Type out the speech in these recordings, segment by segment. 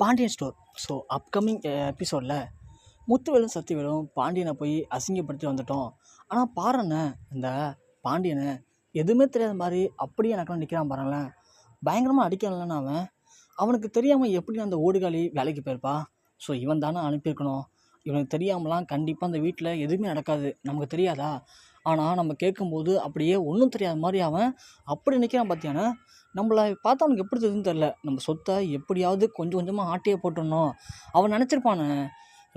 Pandian store. So upcoming எபிசோடில் முத்துவேலும் சக்திவேலும் பாண்டியனை போய் அசிங்கப்படுத்தி வந்துட்டோம். ஆனால் பாருண்ணே இந்த பாண்டியனை எதுவுமே தெரியாத மாதிரி அப்படியே எனக்கு நிற்கிறான் பாருங்களேன். பயங்கரமாக அடிக்கலன்னு அவன். அவனுக்கு தெரியாமல் எப்படி அந்த ஓடுகாலி வேலைக்கு போயிருப்பா? ஸோ இவன் தானே அனுப்பியிருக்கணும். இவனுக்கு தெரியாமலாம் கண்டிப்பாக அந்த வீட்டில் எதுவுமே நடக்காது. நமக்கு தெரியாதா? ஆனால் நம்ம கேட்கும்போது அப்படியே ஒன்றும் தெரியாத மாதிரி அவன் அப்படி நிற்கிறான் பார்த்தியானே நம்மளை பார்த்தா அவனுக்கு எப்படி தெரியுதுன்னு தெரில நம்ம சொத்தை எப்படியாவது கொஞ்சம் கொஞ்சமாக ஆட்டையே போட்டுடணும். அவன் நினச்சிருப்பானே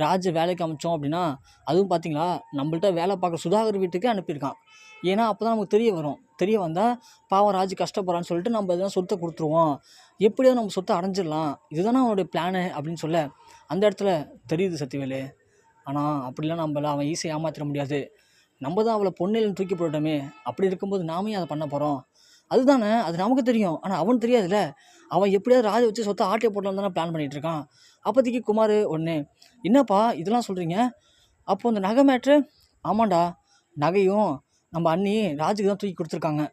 ராஜ வேலைக்கு அமைச்சோம் அப்படின்னா அதுவும் பார்த்தீங்களா நம்மள்ட்ட வேலை பார்க்குற சுதாகர் வீட்டுக்கே அனுப்பியிருக்கான். ஏன்னா அப்போ தான் நமக்கு தெரிய வரும். தெரிய வந்தால் பாவம் ராஜ் கஷ்டப்படுறான்னு சொல்லிட்டு நம்ம எதனா சொத்தை கொடுத்துருவோம். எப்படியாவது நம்ம சொத்தை அடைஞ்சிடலாம். இதுதானே அவனுடைய பிளானு அப்படின்னு சொல்ல அந்த இடத்துல தெரியுது சத்திவேலு ஆனால் அப்படிலாம் நம்மள அவன் ஈஸியாக ஏமாற்ற முடியாது. நம்ம தான் அவளை பொண்ணில் தூக்கி போட்டோமே அப்படி இருக்கும்போது நாமே அதை பண்ண போகிறோம் அதுதானே அது நமக்கு தெரியும். ஆனால் அவன் தெரியாதுல்ல. அவன் எப்படியாவது ராஜை வச்சு சொத்தை ஆட்டை போட்டலாம் தானே பிளான் பண்ணிகிட்டு இருக்கான். அப்போதைக்கு குமார் ஒன்று என்னப்பா இதெல்லாம் சொல்கிறீங்க அப்போ இந்த நகை மேட்ரு ஆமாண்டா. நகையும் நம்ம அண்ணி ராஜுக்கு தான் தூக்கி கொடுத்துருக்காங்க.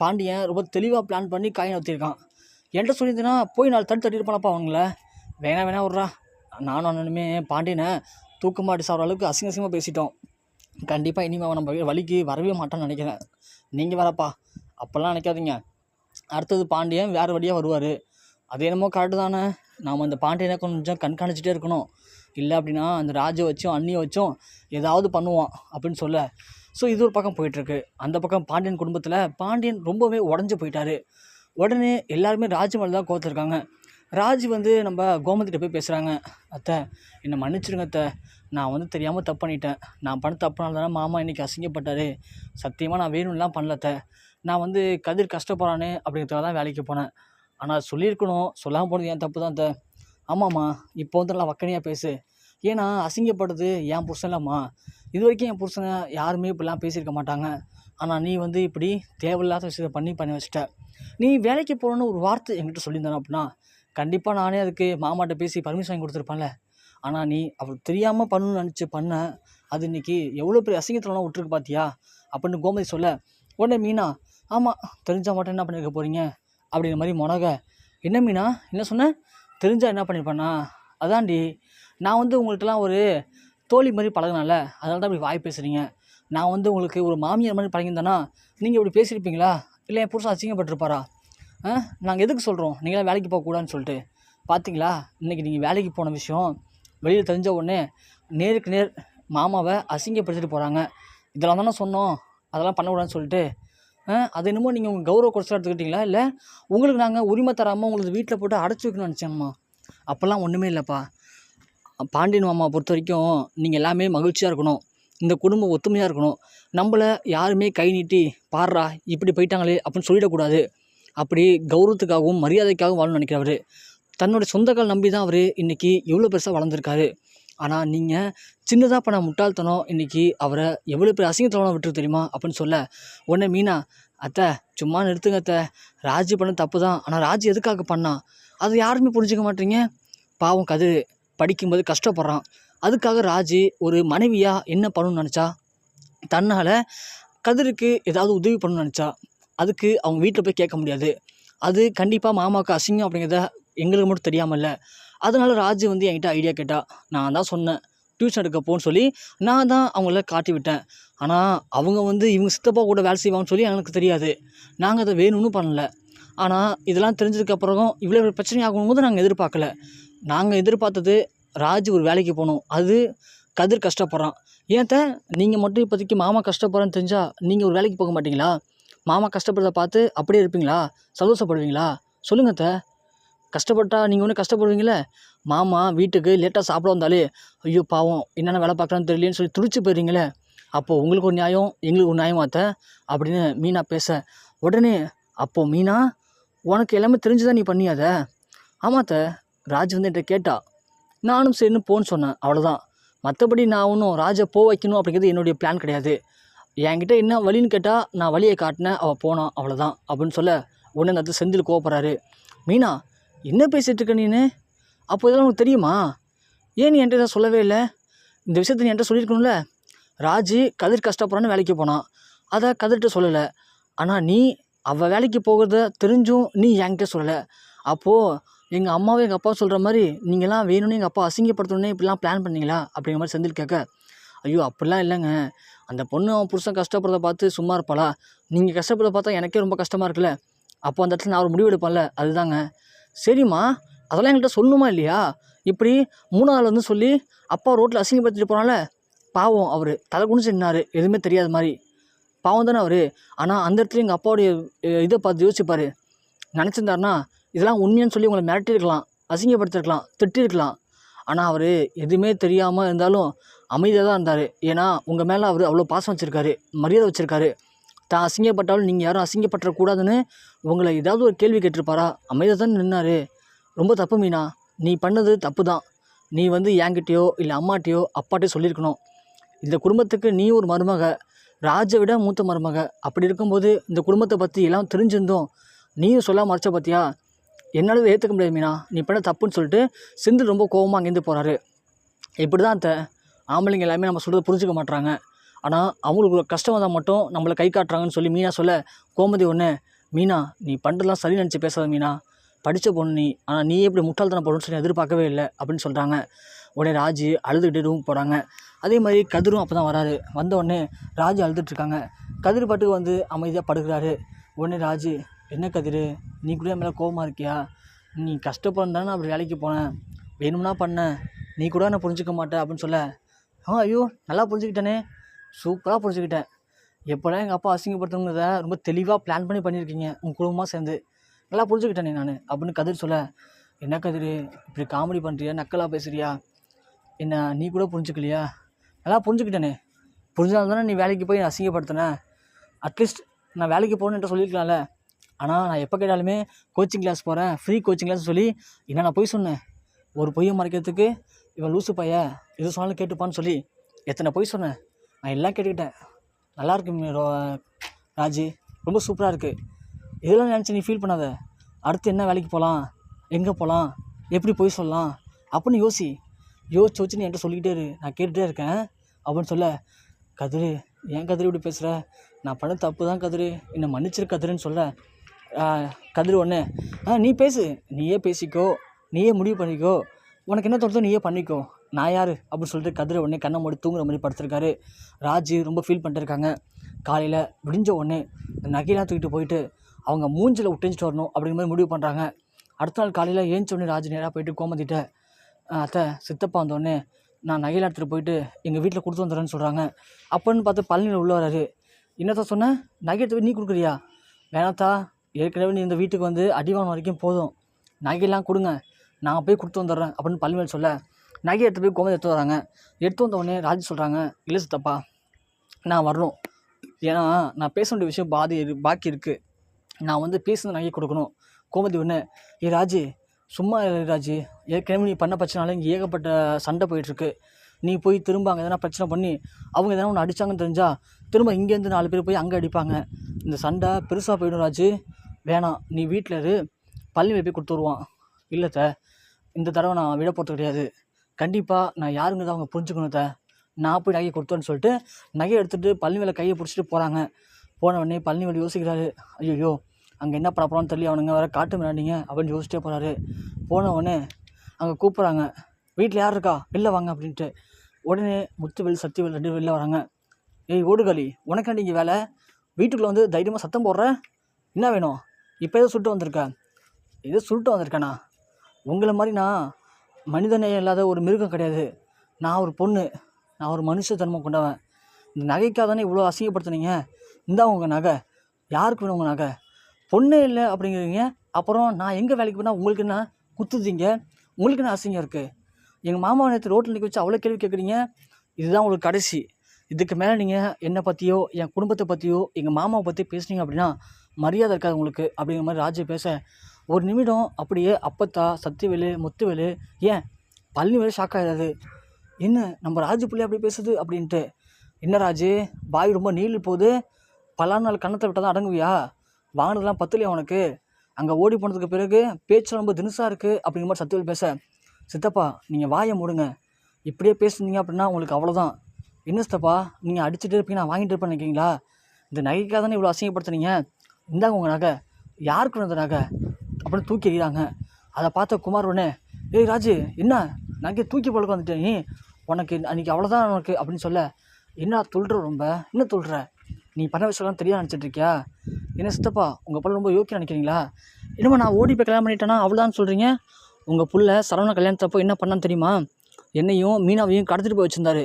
பாண்டியன் ரொம்ப தெளிவாக பிளான் பண்ணி காயின் ஊற்றிருக்கான் என்கிட்ட சொல்லியிருந்தேன்னா போய் நாலு தட்டு தட்டிருப்பானப்பா அவங்கள. வேணா வேணா விட்றா. நானும் அண்ணனுமே பாண்டியனை தூக்கமாட்டி சாப்பிட்ற அளவுக்கு அசிங்க அசிங்கமாக பேசிட்டோம். கண்டிப்பாக இனிமேல் அவன் நம்ம வழிக்கு வரவே மாட்டான்னு நினைக்கிறேன். நீங்கள் வரப்பா. அப்போல்லாம் நினைக்காதீங்க. அடுத்தது பாண்டியன் வேறு வழியாக வருவார். அது என்னமோ கரெக்டு தானே. நாம் அந்த பாண்டியனை கொஞ்சம் கண்காணிச்சிட்டே இருக்கணும். இல்லை அப்படின்னா அந்த ராஜை வச்சும் அண்ணியை வச்சும் ஏதாவது பண்ணுவான் அப்படின்னு சொல்ல. ஸோ இது ஒரு பக்கம் போயிட்டுருக்கு. அந்த பக்கம் பாண்டியன் குடும்பத்தில் பாண்டியன் ரொம்பவே உடஞ்சி போயிட்டாரு. உடனே எல்லாருமே ராஜ் மேலே தான் கோத்துருக்காங்க ராஜ் வந்து நம்ம கோமதிட்ட போய் பேசுகிறாங்க அத்தை என்னை மன்னிச்சிடுங்க அத்தை. நான் வந்து தெரியாமல் தப்பு பண்ணிட்டேன். நான் பண்ண தப்புனால தானே மாமா இன்றைக்கி அசிங்கப்பட்டார். சத்தியமாக நான் வேணும்லாம் பண்ணல அத்தை. நான் வந்து கதிர் கஷ்டப்படுறானே அப்படிங்கிறதுக்காக தான் வேலைக்கு போனேன். ஆனால் சொல்லியிருக்கணும். சொல்லாமல் போனது என் தப்பு தான் த ஆமாம்மா இப்போ வந்து நல்லா வக்கனையாக பேசு. ஏன்னா அசிங்கப்படுறது என் புருஷன் இல்லைம்மா. இது வரைக்கும் என் புருஷனை யாருமே இப்படிலாம் பேசியிருக்க மாட்டாங்க. ஆனால் நீ வந்து இப்படி தேவையில்லாத விஷயத்தை பண்ணி பண்ணி வச்சுட்ட. நீ வேலைக்கு போகணுன்னு ஒரு வார்த்தை என்கிட்ட சொல்லியிருந்தானே அப்படின்னா கண்டிப்பாக நானே அதுக்கு மாமாட்ட பேசி பர்மிஷன் வாங்கி கொடுத்துருப்பேன்ல. ஆனால் நீ அவர் தெரியாமல் பண்ணணும்னு நினச்சி பண்ண அது இன்னைக்கு எவ்வளோ பெரிய அசிங்கத்திலலாம் விட்டுருக்கு பார்த்தியா அப்படின்னு கோமதி சொல்ல உடனே மீனா ஆமாம் தெரிஞ்சால் மட்டும் என்ன பண்ணியிருக்க போகிறீங்க அப்படிங்கிற மாதிரி முனக என்ன மீனா? என்ன சொன்னேன் தெரிஞ்சால் என்ன பண்ணியிருப்பேண்ணா அதான்டி நான் வந்து உங்கள்கிட்டலாம் ஒரு தோழி மாதிரி பழகினால அதனால தான் இப்படி வாய் பேசுகிறீங்க நான் வந்து உங்களுக்கு ஒரு மாமியார் மாதிரி பழகியிருந்தேன்னா நீங்கள் இப்படி பேசியிருப்பீங்களா? இல்லை என் புருஷன் அசிங்கப்பட்டிருப்பாரா? ஆ நாங்கள் எதுக்கு சொல்கிறோம் நீங்களாம் வேலைக்கு போகக்கூடாதுன்னு சொல்லிட்டு. பார்த்தீங்களா இன்றைக்கி நீங்கள் வேலைக்கு போன விஷயம் வெளியில் தெரிஞ்ச உடனே நேருக்கு நேர் மாமாவை அசிங்கப்படுத்திட்டு போகிறாங்க இதெல்லாம் தானே சொன்னோம். அதெல்லாம் பண்ணக்கூடாதுன்னு சொல்லிட்டு அது என்னமோ நீங்கள் உங்கள் கௌரவ குறைச்சலாக எடுத்துக்கிட்டீங்களா? இல்லை உங்களுக்கு நாங்கள் உரிமை தராமல் உங்களுக்கு வீட்டில் போட்டு அடைச்சி வைக்கணும்னு நினச்சேம்மா அப்போல்லாம் ஒன்றுமே இல்லைப்பா. பாண்டியன் மாமா பொறுத்த வரைக்கும் நீங்கள் எல்லாமே மகிழ்ச்சியாக இருக்கணும். இந்த குடும்பம் ஒத்துமையாக இருக்கணும். நம்மளை யாருமே கை நீட்டி பாடுறா இப்படி போயிட்டாங்களே அப்படின்னு சொல்லிடக்கூடாது. அப்படி கௌரவத்துக்காகவும் மரியாதைக்காகவும் வாழணும்னு நினைக்கிறவர். தன்னோட சொந்தக்கால் நம்பி தான் அவர் இன்றைக்கி எவ்வளோ பெருசாக வளர்ந்துருக்காரு. ஆனால் நீங்கள் சின்னதாக பண்ண முட்டாள்தனம் இன்றைக்கி அவரை எவ்வளோ பெரிய அசிங்கத்தனம் விட்டுரு தெரியுமா? அப்படின்னு சொல்ல உடனே மீனா அத்தை சும்மா நிறுத்துங்க அத்தை. ராஜி பண்ண தப்பு தான். ஆனால் ராஜி எதுக்காக பண்ணா? அதை யாருமே புரிஞ்சுக்க மாட்டீங்க? பாவம் கதிர். படிக்கும்போது கஷ்டப்படுறான். அதுக்காக ராஜி ஒரு மனைவியாக என்ன பண்ணணும்னு நினச்சா? தன்னால் கதிருக்கு ஏதாவது உதவி பண்ணணும்னு நினச்சா? அதுக்கு அவங்க வீட்டில் போய் கேட்க முடியாது. அது கண்டிப்பாக மாமாவுக்கு அசிங்கம் அப்படிங்கிறத எங்களுக்கு மட்டும் தெரியாமல்ல. அதனால் ராஜு வந்து என்கிட்ட ஐடியா கேட்டா நான் தான் சொன்னேன். டியூஷன் எடுக்க போன்னு சொல்லி நான் தான் அவங்கள காட்டி விட்டேன். ஆனால் அவங்க வந்து இவங்க சித்தப்பா கூட வேலை செய்வாங்கன்னு சொல்லி எனக்கு தெரியாது. நாங்கள் அதை வேணும்னு பண்ணல. ஆனால் இதெல்லாம் தெரிஞ்சதுக்கப்புறம் இவ்வளோ பிரச்சனை ஆகும்போது நாங்கள் எதிர்பார்க்கல. நாங்கள் எதிர்பார்த்தது ராஜ் ஒரு வேலைக்கு போகணும். அது கதிர் கஷ்டப்படுறான். ஏன்த்த நீங்கள் மட்டும் இப்போதைக்கு மாமா கஷ்டப்படுறேன்னு தெரிஞ்சால் நீங்கள் ஒரு வேலைக்கு போக மாட்டீங்களா? மாமா கஷ்டப்படுறத பார்த்து அப்படியே இருப்பீங்களா? சந்தோஷப்படுவீங்களா? சொல்லுங்கத்தை கஷ்டப்பட்டா நீங்கள் ஒன்றும் கஷ்டப்படுவீங்களே மாமா வீட்டுக்கு லேட்டாக சாப்பிட வந்தாலே ஐயோ பாவம் என்னென்ன வேலை பார்க்குறான்னு தெரியலன்னு சொல்லி துடிச்சு போயிடுறீங்களே அப்போது உங்களுக்கு ஒரு நியாயம் எங்களுக்கு ஒரு நியாயம் அத்தை? அப்படின்னு மீனா பேச. உடனே அப்போது மீனா உனக்கு எல்லாமே தெரிஞ்சுதான் நீ பண்ணியாத ஆமாத்த ராஜ் வந்து என்கிட்ட கேட்டா. நானும் சரின்னு போன்னு சொன்னேன் அவ்வளோதான் மற்றபடி நான் ஒன்றும் ராஜை போ வைக்கணும் அப்படிங்கிறது என்னுடைய பிளான் கிடையாது. என்கிட்ட என்ன வழின்னு கேட்டால் நான் வழியை காட்டினேன் அவள் போனான் அவ்வளோதான் அப்படின்னு சொல்ல உடனே அந்த இடத்துல செந்தில் கோவப்படுறாரு. மீனா என்ன பேசிகிட்டு இருக்க நீனு? அப்போ இதெல்லாம் உனக்கு தெரியுமா? ஏன் நீ என்கிட்ட இதை சொல்லவே இல்லை? இந்த விஷயத்தை நீ என்கிட்ட சொல்லியிருக்கணும்ல? ராஜு கதிர் கஷ்டப்படுறான்னு வேலைக்கு போனான். அதை கதிர்கிட்ட சொல்லலை. ஆனால் நீ அவள் வேலைக்கு போகிறத தெரிஞ்சும் நீ என்கிட்ட சொல்லலை. அப்போது எங்கள் அம்மாவும் எங்கள் அப்பாவும் சொல்கிற மாதிரி நீங்களாம் வேணும்னு எங்கள் அப்பா அசிங்கப்படுத்தணுன்னே இப்படிலாம் பிளான் பண்ணீங்களா? அப்படிங்கிற மாதிரி செந்தில் கேட்க ஐயோ அப்படிலாம் இல்லைங்க. அந்த பொண்ணு அவன் புருஷன் கஷ்டப்படுறத பார்த்து சும்மா இருப்பாளா? நீங்கள் கஷ்டப்படுறத பார்த்தா எனக்கே ரொம்ப கஷ்டமாக இருக்குல்ல? அப்போ அந்த இடத்துல நான் ஒரு முடிவு எடுப்பேன்ல. அதுதாங்க. சரிம்மா அதெல்லாம் எங்கள்கிட்ட சொல்லணுமா இல்லையா? இப்படி மூணாவது வந்து சொல்லி அப்பா ரோட்டில் அசிங்கப்படுத்திட்டு போனால பாவம் அவர். தலை குனிச்சு நின்னாரு. எதுவுமே தெரியாத மாதிரி. பாவம் தானே அவர். ஆனால் அந்த இடத்துல எங்கள் அப்பாவுடைய இதை பார்த்து யோசிச்சுப்பார் நினச்சிருந்தாருன்னா இதெல்லாம் உண்மையான்னு சொல்லி உங்களை மிரட்டியிருக்கலாம். அசிங்கப்படுத்திருக்கலாம் திட்டிருக்கலாம் ஆனால் அவர் எதுவுமே தெரியாமல் இருந்தாலும் அமைதியாக தான் இருந்தார். ஏன்னா உங்கள் மேலே அவர் அவ்வளோ பாசம் வச்சுருக்காரு. மரியாதை வச்சுருக்காரு. தான் அசிங்கப்பட்டாலும் நீங்கள் யாரும் அசிங்கப்பட்டுறக்கூடாதுன்னு உங்களை ஏதாவது ஒரு கேள்வி கேட்டிருப்பாரா? அமைதியாக தான் நின்னார். ரொம்ப தப்பு மீனா. நீ பண்ணது தப்பு தான் நீ வந்து என்கிட்டயோ இல்லை அம்மாட்டையோ அப்பாட்டையோ சொல்லியிருக்கணும். இந்த குடும்பத்துக்கு நீ ஒரு மருமக ராஜை விட மூத்த மருமக. அப்படி இருக்கும்போது இந்த குடும்பத்தை பற்றி எல்லாம் தெரிஞ்சிருந்தோம் நீயும் சொல்ல மறைச்ச பார்த்தியா என்னால் ஏற்றுக்க முடியாது மீனா. நீ பண்ண தப்புன்னு சொல்லிட்டு செந்தில் ரொம்ப கோவமாக அங்கேருந்து போகிறாரு இப்படி தான் அத்தை. ஆம்பளைங்க எல்லாமே நம்ம சொல்கிறத புரிஞ்சுக்க மாட்டாங்க ஆனால் அவங்களுக்கு கஷ்டம் வந்தால் மட்டும் நம்மளை கை காட்டுறாங்கன்னு சொல்லி மீனா சொல்ல கோமதி ஒன்று மீனா நீ பண்ணுறதுலாம் சரி நினச்சி பேசாத மீனா. படித்த பொண்ணு நீ ஆனால் நீ எப்படி முட்டாள்தனம் போடணும்னு சொல்லி எதிர்பார்க்கவே இல்லை அப்படின்னு சொல்கிறாங்க உடனே ராஜு அழுதுகிட்டு ரூம் போகிறாங்க அதே மாதிரி கதிரும் அப்போ தான் வராரு. வந்த உடனே ராஜு அழுதுட்ருக்காங்க கதிர் பாட்டுக்கு வந்து அமைதியாக படுக்கிறாரு. உடனே ராஜு என்ன கதிர்? நீ கூட என் மேலே கோபமாக இருக்கியா? நீ கஷ்டப்படுறேன் தானே அப்படி வேலைக்கு போனேன். வேணும்னா பண்ணேன் நீ கூட என்ன புரிஞ்சுக்க மாட்டேன் அப்படின்னு சொல்ல ஆ ஐயோ நல்லா புரிஞ்சுக்கிட்டேனே. சூப்பராக புரிஞ்சுக்கிட்டேன் எப்போடா எங்கள் அப்பா அசிங்கப்படுத்தணுங்கிறத ரொம்ப தெளிவாக பிளான் பண்ணி பண்ணியிருக்கீங்க. உங்கள் குடும்பமாக சேர்ந்து. நல்லா புரிஞ்சுக்கிட்டேனே நான். அப்படின்னு கதிர் சொல்ல என்ன கதிர்? இப்படி காமெடி பண்ணுறியா நக்கலாக பேசுகிறியா என்ன நீ கூட புரிஞ்சுக்கலையா நல்லா புரிஞ்சுக்கிட்டேனே புரிஞ்சாலும் தானே நீ வேலைக்கு போய் அசிங்கப்படுத்தின. அட்லீஸ்ட் நான் வேலைக்கு போகணுன்ட்டு சொல்லியிருக்கலாம்ல. ஆனால் நான் எப்போ கேட்டாலுமே கோச்சிங் கிளாஸ் போகிறேன் ஃப்ரீ கோச்சிங் கிளாஸ் சொல்லி என்ன நான் போய் சொன்னேன்? ஒரு பொய்யை மறைக்கிறதுக்கு இவன் லூசு பைய எது சொன்னாலும் கேட்டுப்பான்னு சொல்லி எத்தனை பொய் சொன்னேன்? நான் எல்லாம் கேட்டுக்கிட்டேன். நல்லா இருக்கு ராஜி. ரொம்ப சூப்பராக இருக்குது இதெல்லாம் நினச்சி நீ ஃபீல் பண்ணாத. அடுத்து என்ன வேலைக்கு போகலாம் எங்கே போகலாம் எப்படி போய் சொல்லலாம்? அப்படின்னு யோசி. யோசிச்சு வச்சு நீ என்கிட்ட சொல்லிக்கிட்டே இரு. நான் கேட்டுகிட்டே இருக்கேன். அப்படின்னு சொல்ல கதிரு ஏன் கதிரு இப்படி பேசுகிற நான் பண்ண தப்பு தான் கதிரு. என்னை மன்னிச்சிரு கதிருன்னு சொல்ல. கதிரு ஒன்று ஆ நீ பேசு. நீயே பேசிக்கோ. நீயே முடிவு பண்ணிக்கோ. உனக்கு என்ன தோணுதோ நீயே பண்ணிக்கோ. நான் யார்? அப்படின்னு சொல்லிட்டு கதிரை உடனே கண்ணை மூடி தூங்குற மாதிரி படுத்திருக்காரு. ராஜ் ரொம்ப ஃபீல் பண்ணிட்டுருக்காங்க. காலையில் விடிஞ்ச உடனே நகையெல்லாம் தூக்கிட்டு போயிட்டு அவங்க மூஞ்சில் விட்டுஞ்சிட்டு வரணும் அப்படிங்கிற மாதிரி முடிவு பண்ணுறாங்க அடுத்த நாள் காலையில் ஏஞ்ச உடனே நேராக போயிட்டு கோமதிட்ட அத்தை சித்தப்பா வந்தோடனே நான் நகையெல்லாம் எடுத்துகிட்டு போயிட்டு எங்கள் வீட்டில் கொடுத்து வந்துடுறேன்னு சொல்கிறாங்க அப்போன்னு பார்த்து பழனியில் உள்ள வராரு. என்னத்தா சொன்னேன் நகை எடுத்து போய் நீ கொடுக்குறியா? வேணாத்தா ஏற்கனவே நீ இந்த வீட்டுக்கு வந்து அடிவானம் வரைக்கும் போதும். நகையெல்லாம் கொடுங்க. நான் போய் கொடுத்து வந்துடுறேன் அப்படின்னு பழனிவேல் சொல்ல நகையை எடுத்து போய் கோமதி எடுத்து வராங்க. எடுத்து வந்த உடனே ராஜு சொல்கிறாங்க இல்லை சித்தப்பா நான் வரணும். ஏன்னா நான் பேச வேண்டிய விஷயம் பாதி பாக்கி இருக்குது நான் வந்து பேசுன நகையை கொடுக்கணும். கோமதி ஒன்று ஏ ராஜு சும்மா ராஜி ராஜு. ஏற்கனவே நீ பண்ண பிரச்சனால இங்கே ஏகப்பட்ட சண்டை போயிட்டுருக்கு. நீ போய் திரும்ப அங்கே எதனா பிரச்சனை பண்ணி அவங்க எதனா ஒன்று அடித்தாங்கன்னு தெரிஞ்சால் திரும்ப இங்கேருந்து நாலு பேர் போய் அங்கே அடிப்பாங்க. இந்த சண்டை பெருசாக போயிடும் ராஜு. வேணாம் நீ வீட்டில் இரு. பள்ளி போய் கொடுத்துருவான் இல்லை த இந்த தடவை நான் விட போகிறது கிடையாது. கண்டிப்பாக நான் யாருங்கிறத அவங்க புரிஞ்சுக்கணும் த. நான் போய் நகையை கொடுத்தோன்னு சொல்லிட்டு நகையை எடுத்துகிட்டு பழனி வேலை கையை பிடிச்சிட்டு போகிறாங்க போன உடனே பழனிவேல் யோசிக்கிறாரு ஐயோ அங்கே என்ன பண்ண போகிறான்னு தெரியல அவனுங்க வேறு காட்டு மிராண்டிங்க அப்படின்னு யோசிச்சிட்டே போகிறாரு போன உடனே அங்கே கூப்பிட்றாங்க வீட்டில் யார் இருக்கா? வெளில வாங்க அப்படின்ட்டு. உடனே முத்துவேல் சத்திவேல் ரெண்டு வெளில வராங்க. ஏய் ஓடுகளி உனக்காண்டி இங்கே வேலை? வீட்டுக்குள்ளே வந்து தைரியமாக சத்தம் போடுற? என்ன வேணும்? இப்போ ஏதோ சுட்டு வந்திருக்க. ஏதோ சுருட்டு வந்திருக்கேண்ணா உங்களை மாதிரி நான் மனிதநேயம் இல்லாத ஒரு மிருகம் கிடையாது. நான் ஒரு பொண்ணு. நான் ஒரு மனுஷத்தன்மை கொண்டவன். இந்த நகைக்காக தானே இவ்வளோ அசிங்கப்படுத்துனீங்க? இந்தா உங்கள் நகை. யாருக்கு வேணும் உங்கள் நகை? பொண்ணே இல்லை அப்படிங்கிறீங்க. அப்புறம் நான் எங்கே வேலைக்கு போனால் உங்களுக்கு என்ன குத்துதீங்க? உங்களுக்கு என்ன அசிங்கம் இருக்குது எங்கள் மாமாவை நேற்று ரோட்டில் நிற்க வச்சு அவ்வளோ கேள்வி கேட்குறீங்க இதுதான் உங்களுக்கு கடைசி. இதுக்கு மேலே நீங்கள் என்னை பற்றியோ என் குடும்பத்தை பற்றியோ எங்கள் மாமாவை பற்றி பேசுனீங்க அப்படின்னா மரியாதை இருக்காது உங்களுக்கு அப்படிங்கிற மாதிரி ராஜு பேச ஒரு நிமிடம் அப்படியே அப்பத்தா சத்தியவேலு முத்துவேலு ஏன்? பழனிவேலு ஷாக் ஆகிடாது என்ன நம்ம ராஜு பிள்ளை அப்படி பேசுது? அப்படின்ட்டு. என்ன ராஜு பாய் ரொம்ப நீள் போகுது. பல நாள் கண்ணத்தை விட்டால் தான் அடங்குவியா? வாங்கினதுலாம் பத்துலையா உனக்கு? அங்கே ஓடி போனதுக்கு பிறகு பேச்சு ரொம்ப தினுசாக இருக்குது அப்படிங்கிற மாதிரி சத்தியவேல் பேச சித்தப்பா நீங்கள் வாயை மூடுங்க. இப்படியே பேசுனீங்க அப்படின்னா உங்களுக்கு அவ்வளோதான் என்ன சித்தப்பா நீங்கள் அடிச்சுட்டு இருப்பீங்க நான் வாங்கிட்டு இருப்பேன் நினைக்கிறீங்களா? இந்த நகைக்காக தானே இவ்வளோ அசிங்கப்படுத்துனீங்க? இந்தாங்க உங்கள் நகை. யாருக்கு இந்த நகை? அப்படின்னு தூக்கி எறிகிறாங்க. அதை பார்த்த குமார் உடனே ஏய் ராஜு என்ன? நாங்கள் தூக்கி பழக்க வந்துட்டேன் நீ? உனக்கு அன்றைக்கி அவ்வளோதான் உனக்கு அப்படின்னு சொல்ல என்ன துள்ளுற ரொம்ப? என்ன துள்ளுற? நீ பண்ண விஷயம்லாம் தெரியாது நினச்சிட்டு இருக்கியா? என்ன சித்தப்பா உங்கள் பிள்ளை ரொம்ப யோக்கியம் நினைக்கிறீங்களா? என்னம்மா நான் ஓடி போய் கல்யாணம் பண்ணிட்டேன்னா அவ்வளோதான்னு சொல்கிறீங்க உங்கள் புள்ள சரவண கல்யாணத்தப்போ என்ன பண்ணான்னு தெரியுமா? என்னையும் மீனாவையும் கடத்திட்டு போய் வச்சுருந்தாரு.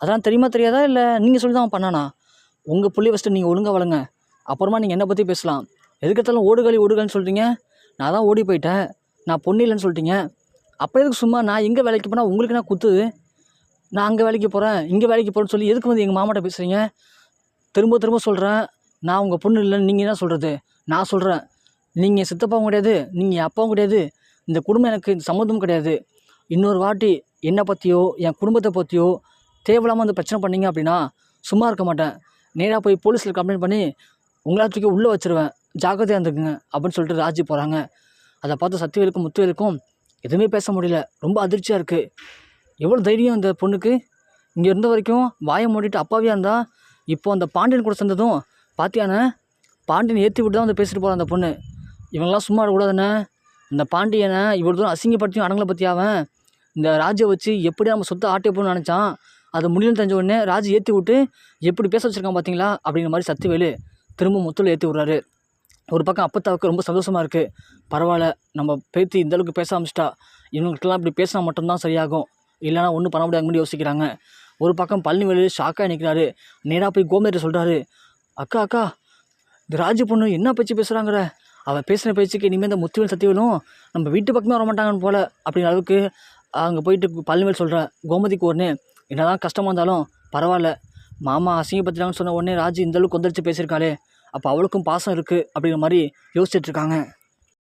அதெல்லாம் தெரியுமா தெரியாதா? இல்லை நீங்கள் சொல்லி தான் அவன் பண்ணானா? உங்கள் பிள்ளைய ஃபஸ்ட்டு நீங்கள் ஒழுங்கா வளங்க அப்புறமா நீங்கள் என்னை பற்றி பேசலாம். எதுக்கத்தாலும் ஓடுகளி ஓடுகள்னு சொல்கிறீங்க நான் தான் ஓடி போயிட்டேன். நான் பொண்ணு இல்லைன்னு சொல்லிட்டீங்க. அப்போ எதுக்கு சும்மா நான் எங்கே வேலைக்கு போனால் உங்களுக்கு என்ன குத்துது நான் அங்கே வேலைக்கு போகிறேன் இங்கே வேலைக்கு போகிறேன்னு சொல்லி எதுக்கு வந்து எங்கள் மாமாட்ட பேசுகிறீங்க திரும்ப திரும்ப சொல்கிறேன் நான் உங்கள் பொண்ணு இல்லைன்னு நீங்கள் என்ன சொல்கிறது நான் சொல்கிறேன் நீங்கள் சித்தப்பாவும் கிடையாது நீங்கள் அப்பாவும் கிடையாது. இந்த குடும்பம் எனக்கு சம்மந்தமும் கிடையாது. இன்னொரு வாட்டி என்னை பற்றியோ என் குடும்பத்தை பற்றியோ தேவையில்லாமல் வந்து பிரச்சனை பண்ணீங்க அப்படின்னா சும்மா இருக்க மாட்டேன். நேராக போய் போலீஸில் கம்ப்ளைண்ட் பண்ணி உங்களா தூக்கி உள்ளே வச்சிருவேன். ஜாக்கிரதையாக இருந்துக்குங்க அப்படின்னு சொல்லிட்டு ராஜி போகிறாங்க அதை பார்த்து சத்தியவேலுக்கும் முத்துவேலுக்கும் எதுவுமே பேச முடியல. ரொம்ப அதிர்ச்சியாக இருக்குது எவ்வளோ தைரியம் இந்த பொண்ணுக்கு? இங்கே இருந்த வரைக்கும் வாயை மூடிட்டு அப்பாவியாக இருந்தால் இப்போ அந்த பாண்டியன் கூட சேர்ந்ததும் பாத்தியான பாண்டியன் ஏற்றி விட்டு தான் வந்து பேசிட்டு போகிறான் அந்த பொண்ணு. இவங்கெல்லாம் சும்மா இருக்கக்கூடாதுண்ணே இந்த பாண்டியனை இவ்வளோ தூரம் அசிங்கப்படுத்தியும் அடங்கலை பற்றி அவன்? இந்த ராஜை வச்சு எப்படி நம்ம சொத்தை ஆட்டிய போகணும்னு நினச்சான்? அது முடியலன்னு தெரிஞ்ச உடனே ராஜ் ஏற்றி விட்டு எப்படி பேச வச்சிருக்கான் பார்த்தீங்களா அப்படிங்கிற மாதிரி சத்துவேலு திரும்ப முத்தில் ஏற்றி விட்றாரு. ஒரு பக்கம் அப்பத்தாவுக்கு ரொம்ப சந்தோஷமாக இருக்குது பரவாயில்ல நம்ம பேத்தி இந்த அளவுக்கு பேச ஆரம்பிச்சிட்டா இவங்கள்ட்டலாம் இப்படி பேசினா மட்டும்தான் சரியாகும். இல்லைனா ஒன்றும் பண்ண முடியாதுன்னு யோசிக்கிறாங்க. ஒரு பக்கம் பழனிவேலு ஷாக்காக நிற்கிறாரு நேராக போய் கோமதிட்ட சொல்கிறாரு அக்கா அக்கா இந்த ராஜு பொண்ணு என்ன பேச்சு பேசுகிறாங்கிற அவள் பேசின பேச்சுக்கு இனிமேல் இந்த முத்துவேல் சத்தியவேலும் நம்ம வீட்டு பக்கமே வர மாட்டாங்கன்னு போல் அப்படிங்கிற அளவுக்கு அங்கே போயிட்டு பழனிவேல் சொல்கிறேன் கோமதிக்கு உடனே என்னதான் கஷ்டமாக இருந்தாலும் பரவாயில்ல. மாமா அசிங்கப்படுத்திட்டாங்கன்னு சொன்ன உடனே ராஜு இந்த அளவுக்கு கொந்தளிச்சு பேசியிருக்காளே. அப்போ அவளுக்கும் பாசம் இருக்குது அப்படிங்கிற மாதிரி யோசிச்சுட்ருக்காங்க